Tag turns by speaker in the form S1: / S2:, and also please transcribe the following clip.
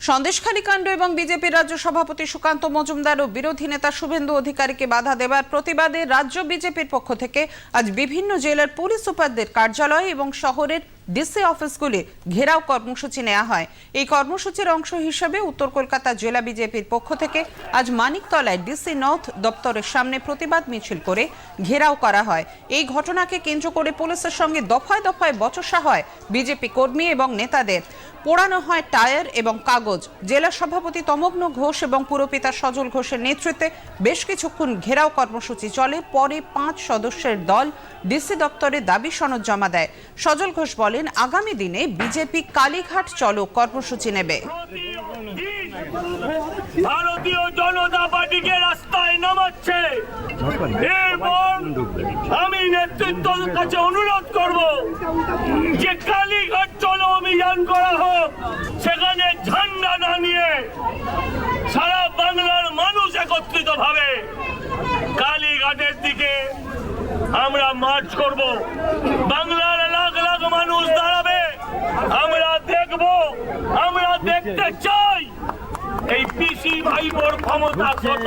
S1: সন্দেশখালী কাণ্ড এবং বিজেপির রাজ্য সভাপতি সুকান্ত মজুমদার ও বিরোধী নেতা শুভেন্দু অধিকারীকে বাধা দেবার প্রতিবাদে রাজ্য বিজেপির পক্ষ থেকে আজ বিভিন্ন জেলার পুলিশ সুপারদের কার্যালয় এবং শহরের ডিসি অফিসগুলি ঘেরাও কর্মসূচি নেওয়া হয়। এই কর্মসূচির অংশ হিসেবে উত্তর কলকাতা জেলা বিজেপির পক্ষ থেকে আজ মানিকতলায় ডিসি নর্থ দপ্তরের সামনে প্রতিবাদ মিছিল করে ঘেরাও করা হয়। এই ঘটনাকে কেন্দ্র করে পুলিশের সঙ্গে দফায় দফায় বচসা হয় বিজেপি কর্মী এবং নেতাদের। পোড়ানো হয় টায়ার এবং কাগজ। জেলা সভাপতি তমগ্ন ঘোষ এবং পুরপিতা সজল ঘোষের নেতৃত্বে বেশ কিছুক্ষণ ঘেরাও কর্মসূচি চলে। পরে পাঁচ সদস্যের দল ডিসি দপ্তরে দাবি সনদ জমা দেয়। সজল ঘোষ বলেন আগামী দিনে বিজেপি কালীঘাট চলো কর্মসূচি নেবে।
S2: ভারতীয় জনতা পার্টিকে রাস্তায় নামাচ্ছে। এরপর আমি নেতৃত্বের কাছে অনুরোধ করব যে কালীঘাট চলো অভিযান করা হোক, সেখানে ঝান্ডা না নিয়ে সারা বাংলার মানুষ একত্রিত ভাবে কালীঘাটের দিকে আমরা মার্চ করব। বাংলার লাখ লাখ মানুষ দাঁড়াবে আমরা দেখব আমরা দেখতে চাই। এই পিসি ভাই ভাইবোর ক্ষমতা কত?